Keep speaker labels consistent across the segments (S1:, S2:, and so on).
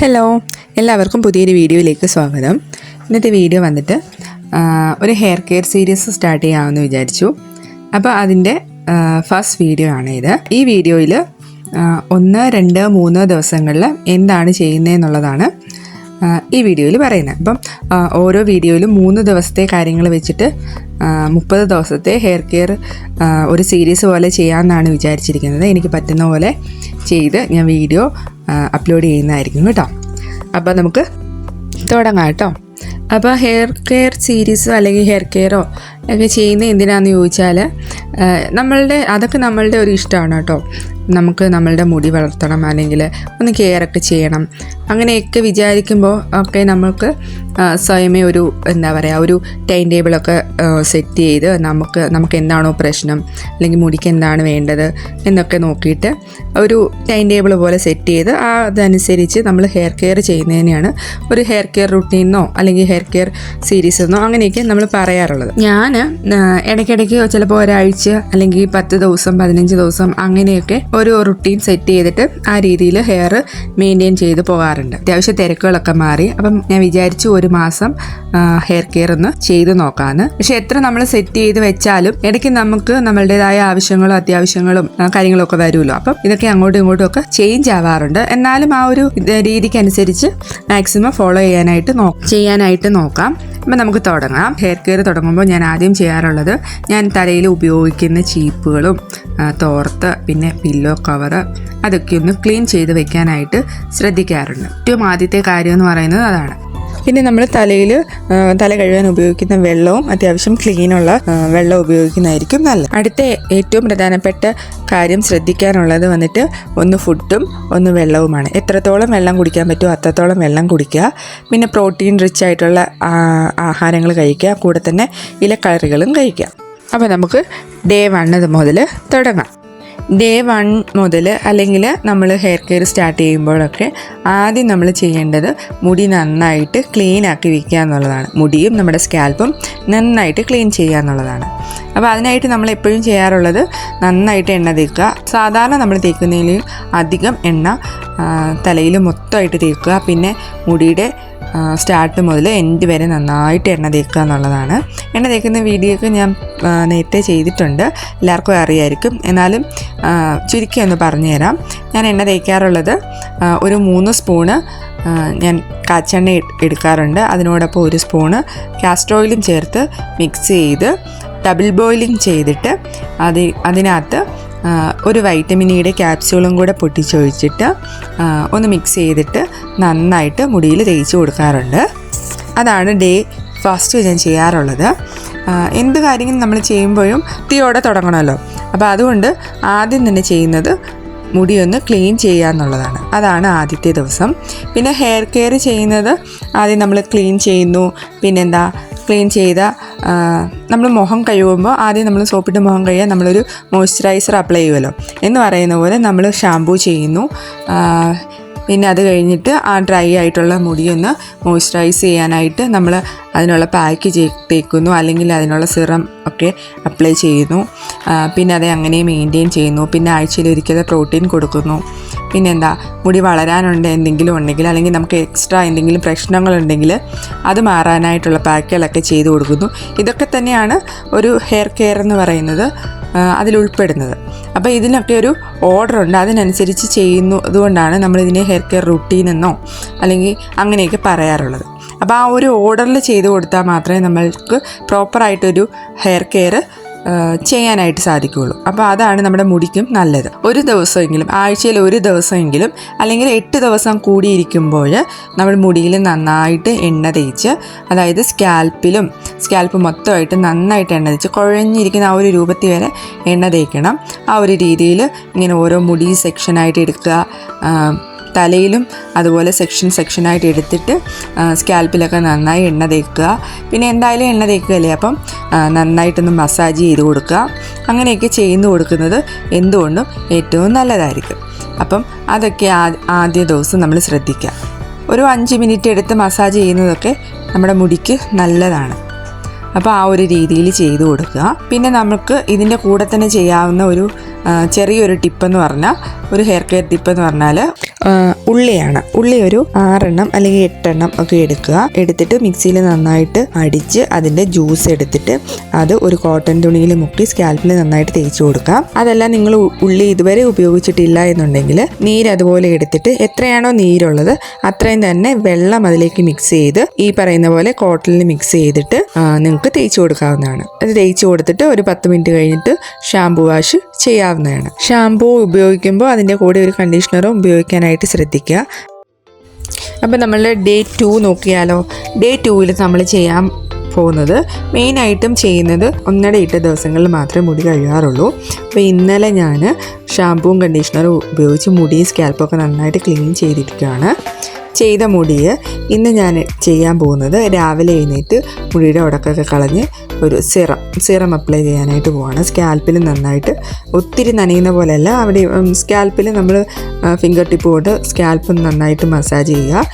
S1: Hello എല്ലാവർക്കും പുതിയൊരു വീഡിയോയിലേക്ക് സ്വാഗതം. ഇന്നത്തെ വീഡിയോ വന്നിട്ട് ഒരു ഹെയർ കെയർ സീരീസ് സ്റ്റാർട്ട് ചെയ്യാമെന്ന് വിചാരിച്ചു. അപ്പോൾ അതിന്റെ ഫസ്റ്റ് വീഡിയോ ആണ് ഇത്. ഈ വീഡിയോയിൽ ഒന്ന് രണ്ട് മൂന്ന് ദിവസങ്ങളിൽ എന്താണ് ചെയ്യുന്നതെന്നുള്ളതാണ് ഈ വീഡിയോയിൽ പറയുന്നത്. അപ്പം ഓരോ വീഡിയോയിലും മൂന്ന് ദിവസത്തെ കാര്യങ്ങൾ വെച്ചിട്ട് മുപ്പത് ദിവസത്തെ ഹെയർ കെയർ ഒരു സീരീസ് പോലെ ചെയ്യാമെന്നാണ് വിചാരിച്ചിരിക്കുന്നത്. എനിക്ക് പറ്റുന്ന പോലെ ചെയ്ത് ഞാൻ വീഡിയോ അപ്ലോഡ് ചെയ്യുന്നതായിരിക്കും കേട്ടോ അപ്പോൾ നമുക്ക് തുടങ്ങാം കേട്ടോ അപ്പോൾ ഹെയർ കെയർ സീരീസ് അല്ലെങ്കിൽ ഹെയർ കെയറോ ഒക്കെ ചെയ്യുന്ന എന്തിനാണെന്ന് ചോദിച്ചാൽ നമ്മളുടെ അതൊക്കെ നമ്മളുടെ ഒരു ഇഷ്ടമാണ് കേട്ടോ നമുക്ക് നമ്മളുടെ മുടി വളർത്തണം അല്ലെങ്കിൽ ഒന്ന് കെയറൊക്കെ ചെയ്യണം. അങ്ങനെയൊക്കെ വിചാരിക്കുമ്പോൾ ഒക്കെ നമുക്ക് സ്വയമേ ഒരു എന്താ പറയുക ഒരു ടൈം ടേബിളൊക്കെ സെറ്റ് ചെയ്ത് നമുക്ക് നമുക്ക് എന്താണോ പ്രശ്നം അല്ലെങ്കിൽ മുടിക്ക് എന്താണ് വേണ്ടത് എന്നൊക്കെ നോക്കിയിട്ട് ഒരു ടൈം ടേബിൾ പോലെ സെറ്റ് ചെയ്ത് ആ അതനുസരിച്ച് നമ്മൾ ഹെയർ കെയർ ചെയ്യുന്നതിനെയാണ് ഒരു ഹെയർ കെയർ റുട്ടീനോ അല്ലെങ്കിൽ ഹെയർ കെയർ സീരീസ് എന്നോ അങ്ങനെയൊക്കെ നമ്മൾ പറയാറുള്ളത്. ഞാൻ ഇടയ്ക്കിടയ്ക്ക് ചിലപ്പോൾ ഒരാഴ്ച അല്ലെങ്കിൽ പത്ത് ദിവസം പതിനഞ്ച് ദിവസം അങ്ങനെയൊക്കെ ഒരു റുട്ടീൻ സെറ്റ് ചെയ്തിട്ട് ആ രീതിയിൽ ഹെയർ മെയിന്റെയിൻ ചെയ്ത് പോകാറുണ്ട്. അത്യാവശ്യം തിരക്കുകളൊക്കെ മാറി. അപ്പം ഞാൻ വിചാരിച്ചു ഒരു മാസം ഹെയർ കെയർ ഒന്ന് ചെയ്ത് നോക്കാന്ന്. പക്ഷെ എത്ര നമ്മൾ സെറ്റ് ചെയ്ത് വെച്ചാലും ഇടയ്ക്ക് നമുക്ക് നമ്മളുടേതായ ആവശ്യങ്ങളും അത്യാവശ്യങ്ങളും കാര്യങ്ങളൊക്കെ വരുമല്ലോ. അപ്പം ഇതൊക്കെ അങ്ങോട്ടും ഇങ്ങോട്ടും ഒക്കെ ചേഞ്ച് ആവാറുണ്ട്. എന്നാലും ആ ഒരു രീതിക്കനുസരിച്ച് മാക്സിമം ഫോളോ ചെയ്യാനായിട്ട് ചെയ്യാനായിട്ട് നോക്കാം. അപ്പം നമുക്ക് തുടങ്ങാം. ഹെയർ കെയർ തുടങ്ങുമ്പോൾ ഞാൻ ആദ്യം ചെയ്യാറുള്ളത് ഞാൻ തലയിൽ ഉപയോഗിക്കുന്ന ചീപ്പുകളും തോർത്ത് പിന്നെ പില്ലോ കവറ് അതൊക്കെ ഒന്ന് ക്ലീൻ ചെയ്ത് വെക്കാനായിട്ട് ശ്രദ്ധിക്കാറുണ്ട്. ഏറ്റവും ആദ്യത്തെ കാര്യം എന്ന് പറയുന്നത് അതാണ്. പിന്നെ നമ്മൾ തലയിൽ തല കഴുകാൻ ഉപയോഗിക്കുന്ന വെള്ളവും അത്യാവശ്യം ക്ലീനുള്ള വെള്ളം ഉപയോഗിക്കുന്നതായിരിക്കും നല്ലത്. അടുത്ത ഏറ്റവും പ്രധാനപ്പെട്ട കാര്യം ശ്രദ്ധിക്കാനുള്ളത് വന്നിട്ട് ഒന്ന് ഫുഡും ഒന്ന് വെള്ളവുമാണ്. എത്രത്തോളം വെള്ളം കുടിക്കാൻ പറ്റുമോ അത്രത്തോളം വെള്ളം കുടിക്കുക. പിന്നെ പ്രോട്ടീൻ റിച്ച് ആയിട്ടുള്ള ആഹാരങ്ങൾ കഴിക്കുക. കൂടെ തന്നെ ഇലക്കറികളും കഴിക്കുക. അപ്പോൾ നമുക്ക് ഡേ വണ്ണത് മുതൽ തുടങ്ങാം. ഡേ വൺ മുതൽ അല്ലെങ്കിൽ നമ്മൾ ഹെയർ കെയർ സ്റ്റാർട്ട് ചെയ്യുമ്പോഴൊക്കെ ആദ്യം നമ്മൾ ചെയ്യേണ്ടത് മുടി നന്നായിട്ട് ക്ലീൻ ആക്കി വയ്ക്കുക എന്നുള്ളതാണ്. മുടിയും നമ്മുടെ സ്കാൽപ്പും നന്നായിട്ട് ക്ലീൻ ചെയ്യുക എന്നുള്ളതാണ്. അപ്പോൾ അതിനായിട്ട് നമ്മൾ എപ്പോഴും ചെയ്യാറുള്ളത് നന്നായിട്ട് എണ്ണ തേക്കുക. സാധാരണ നമ്മൾ തേക്കുന്നതിലും അധികം എണ്ണ തലയിൽ മൊത്തമായിട്ട് തേക്കുക. പിന്നെ മുടിയുടെ സ്റ്റാർട്ട് മുതൽ എൻഡ് വരെ നന്നായിട്ട് എണ്ണ തേക്കുക എന്നുള്ളതാണ്. എണ്ണ തേക്കുന്ന വീഡിയോ ഒക്കെ ഞാൻ നേരത്തെ ചെയ്തിട്ടുണ്ട്. എല്ലാവർക്കും അറിയായിരിക്കും. എന്നാലും ചുരുക്കി ഒന്ന് പറഞ്ഞുതരാം. ഞാൻ എണ്ണ തേക്കാറുള്ളത് ഒരു മൂന്ന് സ്പൂണ് ഞാൻ കാച്ചെണ്ണ എടുക്കാറുണ്ട്. അതിനോടൊപ്പം ഒരു സ്പൂണ് കാസ്റ്റർ ഓയിലും ചേർത്ത് മിക്സ് ചെയ്ത് ഡബിൾ ബോയിലിംഗ് ചെയ്തിട്ട് അത് അതിനകത്ത് ഒരു വൈറ്റമിനിയുടെ ക്യാപ്സ്യൂളും കൂടെ പൊട്ടിച്ചൊഴിച്ചിട്ട് ഒന്ന് മിക്സ് ചെയ്തിട്ട് നന്നായിട്ട് മുടിയിൽ തേച്ച് കൊടുക്കാറുണ്ട്. അതാണ് ഡേ ഫസ്റ്റ് ഞാൻ ചെയ്യാറുള്ളത്. എന്ത് കാര്യങ്ങളും നമ്മൾ ചെയ്യുമ്പോഴും തീയോടെ തുടങ്ങണമല്ലോ. അപ്പോൾ അതുകൊണ്ട് ആദ്യം തന്നെ ചെയ്യുന്നത് മുടിയൊന്ന് ക്ലീൻ ചെയ്യുക എന്നുള്ളതാണ്. അതാണ് ആദ്യത്തെ ദിവസം. പിന്നെ ഹെയർ കെയർ ചെയ്യുന്നത് ആദ്യം നമ്മൾ ക്ലീൻ ചെയ്യുന്നു. പിന്നെന്താ? ക്ലീൻ ചെയ്ത നമ്മൾ മുഖം കഴുകുമ്പോൾ ആദ്യം നമ്മൾ സോപ്പിട്ട് മുഖം കഴുകാൻ നമ്മളൊരു മോയ്സ്ചറൈസർ അപ്ലൈ ചെയ്യുമല്ലോ എന്ന് പറയുന്ന പോലെ നമ്മൾ ഷാമ്പൂ ചെയ്യുന്നു. പിന്നെ അത് കഴിഞ്ഞിട്ട് ആ ഡ്രൈ ആയിട്ടുള്ള മുടിയൊന്ന് മോയ്സ്ചറൈസ് ചെയ്യാനായിട്ട് നമ്മൾ അതിനുള്ള പാക്ക് തേക്കുന്നു അല്ലെങ്കിൽ അതിനുള്ള സിറം ഒക്കെ അപ്ലൈ ചെയ്യുന്നു. പിന്നെ അത് അങ്ങനെ മെയിന്റെയിൻ ചെയ്യുന്നു. പിന്നെ ആഴ്ചയിൽ ഒരിക്കൽ പ്രോട്ടീൻ കൊടുക്കുന്നു. പിന്നെ എന്താ മുടി വളരാനുണ്ട് എന്തെങ്കിലും ഉണ്ടെങ്കിൽ അല്ലെങ്കിൽ നമുക്ക് എക്സ്ട്രാ എന്തെങ്കിലും പ്രശ്നങ്ങളുണ്ടെങ്കിൽ അത് മാറാനായിട്ടുള്ള പാക്കുകളൊക്കെ ചെയ്തു കൊടുക്കുന്നു. ഇതൊക്കെ തന്നെയാണ് ഒരു ഹെയർ കെയർ എന്ന് പറയുന്നത് അതിൽ ഉൾപ്പെടുന്നത്. അപ്പോൾ ഇതിനൊക്കെ ഒരു ഓർഡർ ഉണ്ട്. അതിനനുസരിച്ച് ചെയ്യുന്നു അതുകൊണ്ടാണ് നമ്മളിതിനെ ഹെയർ കെയർ റുട്ടീൻ എന്നോ അല്ലെങ്കിൽ അങ്ങനെയൊക്കെ പറയാറുള്ളത്. അപ്പോൾ ആ ഒരു ഓർഡറിൽ ചെയ്ത് കൊടുത്താൽ മാത്രമേ നമ്മൾക്ക് പ്രോപ്പറായിട്ടൊരു ഹെയർ കെയർ ചെയ്യാനായിട്ട് സാധിക്കുകയുള്ളൂ. അപ്പോൾ അതാണ് നമ്മുടെ മുടിക്കും നല്ലത്. ഒരു ദിവസമെങ്കിലും ആഴ്ചയിൽ ഒരു ദിവസമെങ്കിലും അല്ലെങ്കിൽ എട്ട് ദിവസം കൂടിയിരിക്കുമ്പോൾ നമ്മൾ മുടിയിൽ നന്നായിട്ട് എണ്ണ തേച്ച് അതായത് സ്കാൽപ്പിലും സ്കാൽപ്പ് മൊത്തമായിട്ട് നന്നായിട്ട് എണ്ണ തേച്ച് കുഴഞ്ഞിരിക്കുന്ന ആ ഒരു രൂപത്തിൽ വരെ എണ്ണ തേക്കണം. ആ ഒരു രീതിയിൽ ഇങ്ങനെ ഓരോ മുടി സെക്ഷനായിട്ട് എടുക്കുക തലയിലും അതുപോലെ സെക്ഷൻ സെക്ഷനായിട്ട് എടുത്തിട്ട് സ്കാൽപ്പിലൊക്കെ നന്നായി എണ്ണ തേക്കുക. പിന്നെ എന്തായാലും എണ്ണ തേക്കുകയല്ലേ? അപ്പം നന്നായിട്ടൊന്ന് മസാജ് ചെയ്ത് കൊടുക്കുക. അങ്ങനെയൊക്കെ ചെയ്തു കൊടുക്കുന്നത് എന്തുകൊണ്ടും ഏറ്റവും നല്ലതായിരിക്കും. അപ്പം അതൊക്കെ ആദ്യ ദിവസം നമ്മൾ ശ്രദ്ധിക്കുക. ഒരു അഞ്ച് മിനിറ്റ് എടുത്ത് മസാജ് ചെയ്യുന്നതൊക്കെ നമ്മുടെ മുടിക്ക് നല്ലതാണ്. അപ്പോൾ ആ ഒരു രീതിയിൽ ചെയ്തു കൊടുക്കുക. പിന്നെ നമുക്ക് ഇതിന്റെ കൂടെ തന്നെ ചെയ്യാവുന്ന ഒരു ചെറിയൊരു ടിപ്പെന്ന് പറഞ്ഞാൽ ഒരു ഹെയർ കെയർ ടിപ്പ് എന്ന് പറഞ്ഞാൽ ഉള്ളിയാണ്. ഉള്ളി ഒരു ആറെണ്ണം അല്ലെങ്കിൽ എട്ടെണ്ണം ഒക്കെ എടുക്കുക. എടുത്തിട്ട് മിക്സിയിൽ നന്നായിട്ട് അടിച്ച് അതിന്റെ ജ്യൂസ് എടുത്തിട്ട് അത് ഒരു കോട്ടൺ തുണിയിൽ മുക്കി സ്കാൽപ്പിൽ നന്നായിട്ട് തേച്ച് കൊടുക്കുക. അതല്ല നിങ്ങൾ ഉള്ളി ഇതുവരെ ഉപയോഗിച്ചിട്ടില്ല എന്നുണ്ടെങ്കിൽ നീര് അതുപോലെ എടുത്തിട്ട് എത്രയാണോ നീരുള്ളത് അത്രയും തന്നെ വെള്ളം അതിലേക്ക് മിക്സ് ചെയ്ത് ഈ പറയുന്ന പോലെ കോട്ടണിൽ മിക്സ് ചെയ്തിട്ട് നിങ്ങൾക്ക് തേച്ച് കൊടുക്കാവുന്നതാണ്. അത് തേച്ച് കൊടുത്തിട്ട് ഒരു പത്ത് മിനിറ്റ് കഴിഞ്ഞിട്ട് ഷാംപൂ വാഷ് ചെയ്യാവുന്നതാണ്. ഷാംപൂ ഉപയോഗിക്കുമ്പോൾ അതിന്റെ കൂടെ ഒരു കണ്ടീഷണറും ഉപയോഗിക്കാനായിട്ട് ശ്രദ്ധിക്കുക. അപ്പം നമ്മൾ ഡേ ടു നോക്കിയാലോ? ഡേ ടൂവിൽ നമ്മൾ ചെയ്യാൻ പോകുന്നത് മെയിനായിട്ടും ചെയ്യുന്നത് ഒന്നര എട്ട് ദിവസങ്ങളിൽ മാത്രമേ മുടി കഴുകാറുള്ളൂ. അപ്പോൾ ഇന്നലെ ഞാൻ ഷാമ്പൂവും കണ്ടീഷണറും ഉപയോഗിച്ച് മുടി സ്കാൽപ്പൊക്കെ നന്നായിട്ട് ക്ലീൻ ചെയ്തിരിക്കുകയാണ്. ചെയ്ത മുടി ഇന്ന് ഞാൻ ചെയ്യാൻ പോകുന്നത് രാവിലെ എഴുന്നേറ്റ് മുടിയുടെ ഉടക്കൊക്കെ കളഞ്ഞ് ഒരു സിറം സിറം അപ്ലൈ ചെയ്യാനായിട്ട് പോവാണ്. സ്കാൽപ്പിൽ നന്നായിട്ട് ഒത്തിരി നനയുന്ന പോലെയല്ല അവിടെ സ്കാൽപ്പിൽ നമ്മൾ ഫിംഗർ ടിപ്പ് കൊണ്ട് സ്കാൽപ്പ് നന്നായിട്ട് മസാജ് ചെയ്യുക.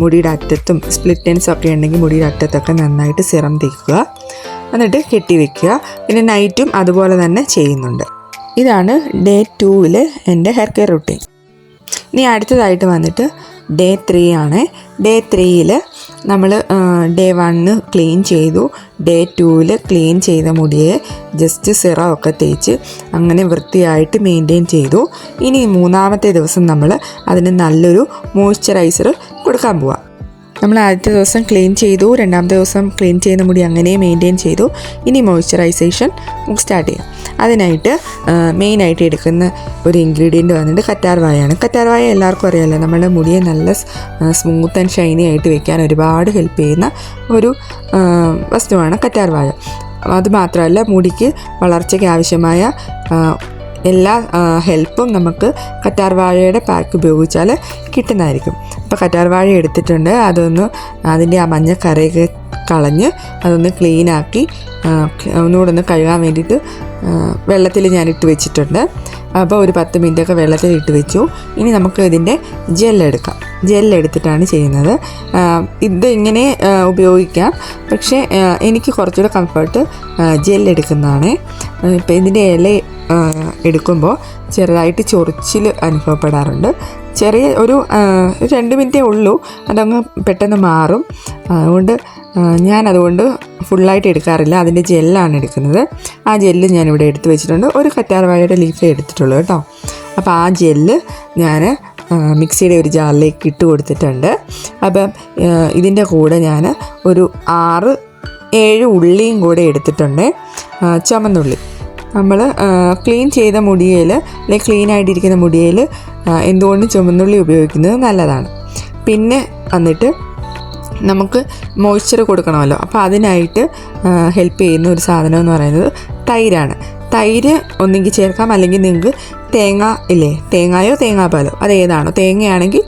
S1: മുടിയുടെ അറ്റത്തും സ്പ്ലിറ്റ് എൻസ് ഒക്കെ ഉണ്ടെങ്കിൽ മുടിയുടെ അറ്റത്തൊക്കെ നന്നായിട്ട് സിറം തേക്കുക. എന്നിട്ട് കെട്ടി വെക്കുക. പിന്നെ നൈറ്റും അതുപോലെ തന്നെ ചെയ്യുന്നുണ്ട്. ഇതാണ് ഡേ ടൂവിലെ എന്റെ ഹെയർ കെയർ റുട്ടീൻ ഇനി അടുത്തതായിട്ട് വന്നിട്ട് ഡേ ത്രീ ആണ്. ഡേ ത്രീയിൽ നമ്മൾ ഡേ വണ്ണ് ക്ലീൻ ചെയ്തു. ഡേ ടൂവിൽ ക്ലീൻ ചെയ്ത മുടിയെ ജസ്റ്റ് സിറം ഒക്കെ തേച്ച് അങ്ങനെ വൃത്തിയായിട്ട് മെയിന്റെയിൻ ചെയ്തു. ഇനി മൂന്നാമത്തെ ദിവസം നമ്മൾ അതിന് നല്ലൊരു മോയ്സ്ചറൈസർ കൊടുക്കാൻ പോവാം. നമ്മൾ ആദ്യത്തെ ദിവസം ക്ലീൻ ചെയ്തു രണ്ടാമത്തെ ദിവസം ക്ലീൻ ചെയ്യുന്ന മുടി അങ്ങനെ മെയിന്റെയിൻ ചെയ്തു. ഇനി മോയ്സ്ചറൈസേഷൻ നമുക്ക് സ്റ്റാർട്ട് ചെയ്യാം. അതിനായിട്ട് മെയിനായിട്ട് എടുക്കുന്ന ഒരു ഇൻഗ്രീഡിയന്റ് വന്നിട്ട് കറ്റാർവായാണ് കറ്റാർവായ എല്ലാവർക്കും അറിയാമല്ലോ നമ്മുടെ മുടിയെ നല്ല സ്മൂത്ത് ആൻഡ് ഷൈനി ആയിട്ട് വെക്കാൻ ഒരുപാട് ഹെൽപ്പ് ചെയ്യുന്ന ഒരു വസ്തുവാണ് കറ്റാർവായ അത് മാത്രമല്ല മുടിക്ക് വളർച്ചയ്ക്ക് ആവശ്യമായ എല്ലാ ഹെൽപ്പും നമുക്ക് കറ്റാർ വാഴയുടെ പാക്ക് ഉപയോഗിച്ചാൽ കിട്ടുന്നതായിരിക്കും. അപ്പോൾ കറ്റാർ കറ്റാർവാഴ എടുത്തിട്ടുണ്ട് അതൊന്ന് അതിന്റെ ആ മഞ്ഞ കറയൊക്കെ കളഞ്ഞ് അതൊന്ന് ക്ലീനാക്കി ഒന്നുകൂടെ ഒന്ന് കഴുകാൻ വേണ്ടിയിട്ട് വെള്ളത്തിൽ ഞാൻ ഇട്ട് വെച്ചിട്ടുണ്ട്. അപ്പോൾ ഒരു പത്ത് മിനിറ്റൊക്കെ വെള്ളത്തിൽ ഇട്ട് വെച്ചു. ഇനി നമുക്ക് ഇതിന്റെ ജെല്ലെടുക്കാം ജെല്ലെടുത്തിട്ടാണ് ചെയ്യുന്നത്. ഇതിങ്ങനെ ഉപയോഗിക്കാം. പക്ഷേ എനിക്ക് കുറച്ചുകൂടെ കംഫർട്ട് ജെല്ലെടുക്കുന്നതാണ് ഇപ്പം ഇതിന്റെ ഇല എടുക്കുമ്പോൾ ചെറുതായിട്ട് ചൊറിച്ചിൽ അനുഭവപ്പെടാറുണ്ട്. ചെറിയ ഒരു രണ്ട് മിനിറ്റേ ഉള്ളൂ. അതങ്ങ് പെട്ടെന്ന് മാറും. അതുകൊണ്ട് ഞാൻ അതുകൊണ്ട് ഫുള്ളായിട്ട് എടുക്കാറില്ല. അതിന്റെ ജെല്ലാണ് എടുക്കുന്നത്. ആ ജെല്ല് ഞാനിവിടെ എടുത്ത് വെച്ചിട്ടുണ്ട്. ഒരു കറ്റാർവാഴയുടെ ലീഫേ എടുത്തിട്ടുള്ളൂ കേട്ടോ. അപ്പോൾ ആ ജെല്ല് ഞാൻ മിക്സിയുടെ ഒരു ജാറിലേക്ക് ഇട്ട് കൊടുത്തിട്ടുണ്ട്. അപ്പം ഇതിന്റെ കൂടെ ഞാൻ ഒരു ആറ് ഏഴ് ഉള്ളിയും കൂടെ എടുത്തിട്ടുണ്ട്. ചുമന്നുള്ളി. നമ്മൾ ക്ലീൻ ചെയ്ത മുടിയിൽ അല്ലെങ്കിൽ ക്ലീൻ ആയിട്ടിരിക്കുന്ന മുടിയിൽ എന്തുകൊണ്ടും ചുമന്നുള്ളി ഉപയോഗിക്കുന്നത് നല്ലതാണ്. പിന്നെ വന്നിട്ട് നമുക്ക് മോയ്സ്ചർ കൊടുക്കണമല്ലോ. അപ്പോൾ അതിനായിട്ട് ഹെൽപ്പ് ചെയ്യുന്ന ഒരു സാധനം എന്ന് പറയുന്നത് തൈരാണ്. തൈര് ഒന്നെങ്കിൽ ചേർക്കാം. അല്ലെങ്കിൽ നിങ്ങൾക്ക് തേങ്ങ ഇല്ലേ? തേങ്ങായോ തേങ്ങാപ്പാലോ? അതേതാണോ തേങ്ങയാണെങ്കിൽ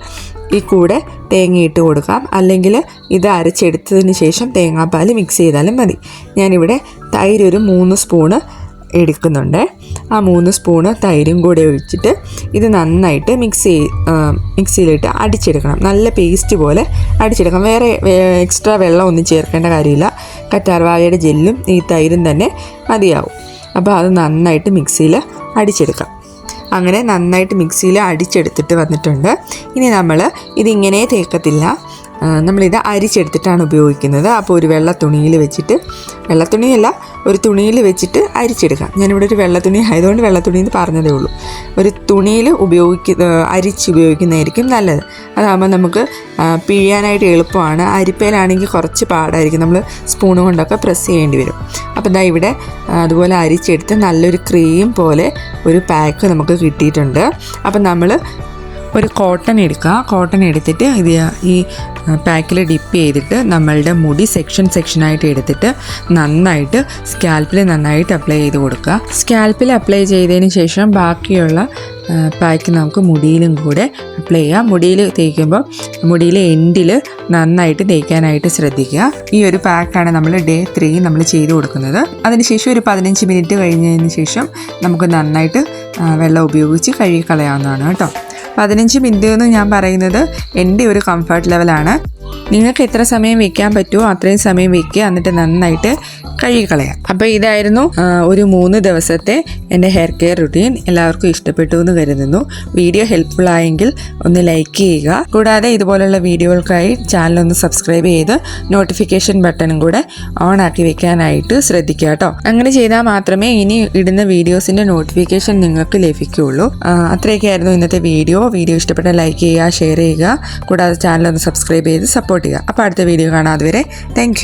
S1: ഈ കൂടെ തേങ്ങ ഇട്ട് കൊടുക്കാം. അല്ലെങ്കിൽ ഇത് അരച്ചെടുത്തതിന് ശേഷം തേങ്ങാപ്പാൽ മിക്സ് ചെയ്താലും മതി. ഞാനിവിടെ തൈര് ഒരു മൂന്ന് സ്പൂണ് എടുക്കുന്നുണ്ട്. ആ മൂന്ന് സ്പൂണ് തൈരും കൂടെ ഒഴിച്ചിട്ട് ഇത് നന്നായിട്ട് മിക്സ് ചെയ് മിക്സിയിലിട്ട് അടിച്ചെടുക്കണം. നല്ല പേസ്റ്റ് പോലെ അടിച്ചെടുക്കണം. വേറെ എക്സ്ട്രാ വെള്ളം ഒന്നും ചേർക്കേണ്ട കാര്യമില്ല. കറ്റാർവാഴയുടെ ജെല്ലും ഈ തൈരും തന്നെ മതിയാവും. അപ്പോൾ അത് നന്നായിട്ട് മിക്സിയിൽ അടിച്ചെടുക്കാം. അങ്ങനെ നന്നായിട്ട് മിക്സിയിൽ അടിച്ചെടുത്തിട്ട് വന്നിട്ടുണ്ട്. ഇനി നമ്മൾ ഇതിങ്ങനെ തേക്കത്തില്ല. നമ്മളിത് അരിച്ചെടുത്തിട്ടാണ് ഉപയോഗിക്കുന്നത്. അപ്പോൾ ഒരു വെള്ള തുണിയിൽ വെച്ചിട്ട് വെള്ള തുണിയല്ല ഒരു തുണിയിൽ വെച്ചിട്ട് അരിച്ചെടുക്കാം. ഞാനിവിടെ ഒരു വെള്ള തുണി ആയതുകൊണ്ട് വെള്ള തുണി എന്ന് പറഞ്ഞതേ ഉള്ളൂ. ഒരു തുണിയിൽ ഉപയോഗിക്കുന്ന അരിച്ച് ഉപയോഗിക്കുന്നതായിരിക്കും നല്ലത്. അതാകുമ്പോൾ നമുക്ക് പിഴിയാനായിട്ട് എളുപ്പമാണ്. അരിപ്പയിലാണെങ്കിൽ കുറച്ച് പാടായിരിക്കും. നമ്മൾ സ്പൂൺ കൊണ്ടൊക്കെ പ്രസ് ചെയ്യേണ്ടി വരും. അപ്പോൾ ഇതാ ഇവിടെ അതുപോലെ അരിച്ചെടുത്ത് നല്ലൊരു ക്രീം പോലെ ഒരു പാക്ക് നമുക്ക് കിട്ടിയിട്ടുണ്ട്. അപ്പം നമ്മൾ ഒരു കോട്ടൺ എടുക്കുക കോട്ടൺ എടുത്തിട്ട് ഇത് ഈ പാക്കിൽ ഡിപ്പ് ചെയ്തിട്ട് നമ്മളുടെ മുടി സെക്ഷൻ സെക്ഷനായിട്ട് എടുത്തിട്ട് നന്നായിട്ട് സ്കാൽപ്പിൽ നന്നായിട്ട് അപ്ലൈ ചെയ്ത് കൊടുക്കുക. സ്കാൽപ്പിൽ അപ്ലൈ ചെയ്തതിന് ശേഷം ബാക്കിയുള്ള പാക്ക് നമുക്ക് മുടിയിലും കൂടെ അപ്ലൈ ചെയ്യാം. മുടിയിൽ തേക്കുമ്പോൾ മുടിയിലെ എൻഡിൽ നന്നായിട്ട് തേക്കാനായിട്ട് ശ്രദ്ധിക്കുക. ഈ ഒരു പാക്കാണ് നമ്മൾ ഡേ ത്രീ നമ്മൾ ചെയ്ത് കൊടുക്കുന്നത്. അതിനുശേഷം ഒരു പതിനഞ്ച് മിനിറ്റ് കഴിഞ്ഞതിന് ശേഷം നമുക്ക് നന്നായിട്ട് വെള്ളം ഉപയോഗിച്ച് കഴുകി കളയാവുന്നതാണ് കേട്ടോ. പതിനഞ്ച് മിനിറ്റ് എന്ന് ഞാൻ പറയുന്നത് എന്റെ ഒരു കംഫർട്ട് ലെവലാണ് നിങ്ങൾക്ക് എത്ര സമയം വെക്കാൻ പറ്റുമോ? അത്രയും സമയം വെക്കുക. എന്നിട്ട് നന്നായിട്ട് കഴുകിക്കളയാം. അപ്പോൾ ഇതായിരുന്നു ഒരു മൂന്ന് ദിവസത്തെ എന്റെ ഹെയർ കെയർ റുട്ടീൻ എല്ലാവർക്കും ഇഷ്ടപ്പെട്ടു എന്ന് കരുതുന്നു. വീഡിയോ ഹെൽപ്ഫുൾ ആയെങ്കിൽ ഒന്ന് ലൈക്ക് ചെയ്യുക. കൂടാതെ ഇതുപോലുള്ള വീഡിയോകൾക്കായി ചാനൽ ഒന്ന് സബ്സ്ക്രൈബ് ചെയ്ത് നോട്ടിഫിക്കേഷൻ ബട്ടണും കൂടെ ഓൺ ആക്കി വെക്കാനായിട്ട് ശ്രദ്ധിക്കുക കേട്ടോ. അങ്ങനെ ചെയ്താൽ മാത്രമേ ഇനി ഇടുന്ന വീഡിയോസിന്റെ നോട്ടിഫിക്കേഷൻ നിങ്ങൾക്ക് ലഭിക്കുകയുള്ളൂ. അത്രയൊക്കെ അത്രയൊക്കെയായിരുന്നു ഇന്നത്തെ വീഡിയോ വീഡിയോ ഇഷ്ടപ്പെട്ട ലൈക്ക് ചെയ്യുക ഷെയർ ചെയ്യുക. കൂടാതെ ചാനൽ ഒന്ന് സബ്സ്ക്രൈബ് ചെയ്ത് സപ്പോർട്ട് ചെയ്യുക. അപ്പോൾ അടുത്ത വീഡിയോ കാണാം വരെ താങ്ക്